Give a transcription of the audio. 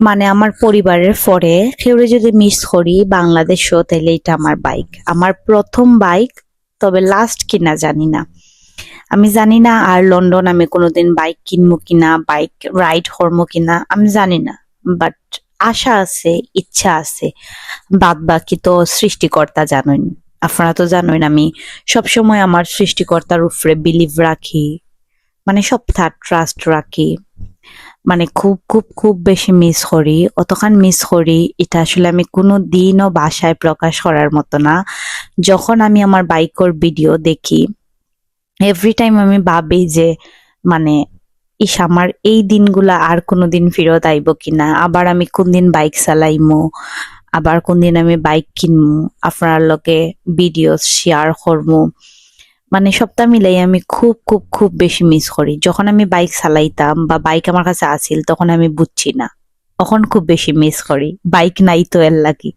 মানে আমার পরিবারের পরে কেউরে যদি মিস করি বাংলাদেশও, তাহলে এটা আমার বাইক আমার প্রথম বাইক তবে লাস্ট কিনা জানি না। আমি জানি না আর লন্ডন আমি কোনোদিন বাইক কিনবো কিনা বাইক রাইড করব কিনা, আমি জানি না। বাট আশা আছে, ইচ্ছা আছে বাদ বাকি তো সৃষ্টিকর্তা জানেন আপনারা তো জানেন আমি সবসময় আমার সৃষ্টিকর্তার উপরে বিলিভ রাখি। মানে সব ট্রাস্ট রাখি। মানে খুব খুব খুব বেশি মিস করি। অতখান মিস করি, এটা আসলে আমি কোনো দিনও বাসায় প্রকাশ করার মতো না। যখন আমি আমার বাইকর ভিডিও দেখি এভরি টাইম আমি ভাবি যে মানে ইস, আমার এই দিনগুলা আর কোনোদিন ফেরত আইব কিনা। আবার আমি কোন দিন বাইক চালাইমু, আবার কোন দিন আমি বাইক কিনমু, আপনার লগে ভিডিও শেয়ার করমু। মানে সপ্তাহ মিলাই আমি খুব খুব খুব বেশি মিস করি। যখন আমি বাইক চালাইতাম বা বাইক আমার কাছে আসিল তখন আমি বুঝছি না। তখন খুব বেশি মিস করি। বাইক নাই তো এর লাগি।